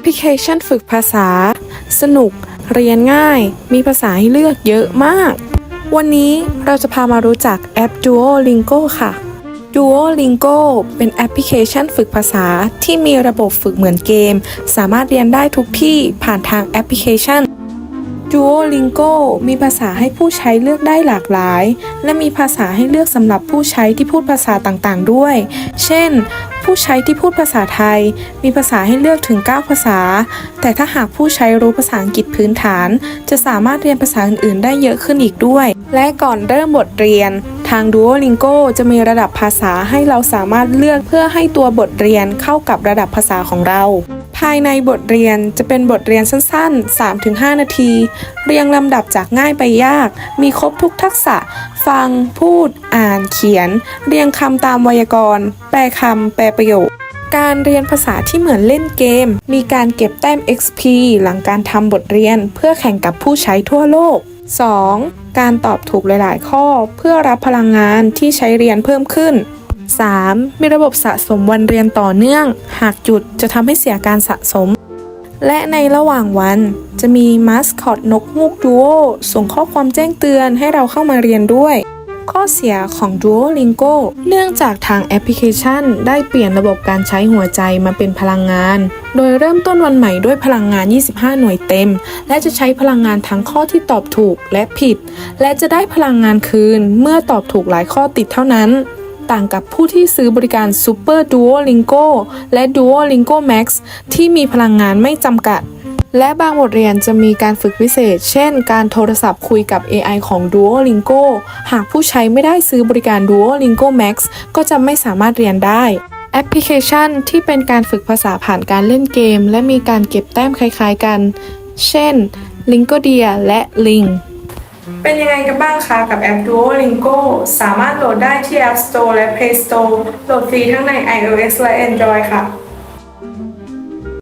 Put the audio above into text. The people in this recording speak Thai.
ปพลิเคชันฝึกภาษา สนุก เรียนง่าย มีภาษาให้เลือกเยอะมาก วันนี้เราจะพามารู้จักแอป Duolingo ค่ะ Duolingo เป็นแอปพลิเคชันฝึกภาษาที่มีระบบฝึกเหมือนเกม สามารถเรียนได้ทุกที่ผ่านทางแอปพลิเคชัน Duolingo มีภาษาให้ผู้ใช้เลือกได้หลากหลาย และมีภาษาให้เลือกสำหรับผู้ใช้ที่พูดภาษาต่างๆ ด้วย เช่น ผู้ใช้ที่พูดภาษาไทย มีภาษาให้เลือกถึง 9 ภาษา แต่ถ้าหากผู้ใช้รู้ภาษาอังกฤษพื้นฐาน จะสามารถเรียนภาษาอื่นๆ ได้เยอะขึ้นอีกด้วย และก่อนเริ่มบทเรียน ทาง Duolingo จะมีระดับภาษาให้เราสามารถเลือกเพื่อให้ตัวบทเรียนเข้ากับระดับภาษาของเรา ภายในบทเรียนจะเป็นบทเรียนสั้นๆ 3-5 นาที เรียงลำดับจากง่ายไปยาก มีครบทุกทักษะ ฟัง พูด อ่าน เขียน เรียงคำตามไวยากรณ์ แปลคำ แปลประโยค การเรียนภาษาที่เหมือนเล่นเกม มีการเก็บแต้ม XP หลังการทำบทเรียนเพื่อแข่งกับผู้ใช้ทั่วโลก 2. การตอบถูกหลาย ๆ ข้อ เพื่อรับพลังงานที่ใช้เรียนเพิ่มขึ้น 3. มีระบบสะสมวันเรียนต่อเนื่อง หากหยุดจะทำให้เสียการสะสม และในระหว่างวันจะมีมาสคอตนกฮูกดูโอส่งข้อความแจ้งเตือนให้เราเข้ามาเรียนด้วย ข้อเสียของ Duolingo เนื่องจากทางแอปพลิเคชัน ได้เปลี่ยนระบบการใช้หัวใจมาเป็นพลังงาน โดยเริ่มต้นวันใหม่ด้วยพลังงาน 25 หน่วยเต็ม และจะใช้พลังงานทั้งข้อที่ตอบถูกและผิด และจะได้พลังงานคืนเมื่อตอบถูกหลายข้อติดเท่านั้น ต่างกับผู้ที่ซื้อบริการ Super Duolingo และ Duolingo Max ที่มีพลังงานไม่จำกัด และบางบทเรียนจะมีการฝึกพิเศษ เช่น การโทรศัพท์คุยกับ AI ของ Duolingo หากผู้ใช้ไม่ได้ซื้อบริการ Duolingo Max ก็จะไม่สามารถเรียนได้แอปพลิเคชันที่เป็นการฝึกภาษาผ่านการเล่นเกม และมีการเก็บแต้มคล้ายๆกัน เช่น Lingodia และ Ling เป็นยังไงกันบ้างคะกับแอป Duolingo สามารถโหลดได้ที่ App Store และ Play Store โหลดฟรีทั้งใน iOS และ Android ค่ะ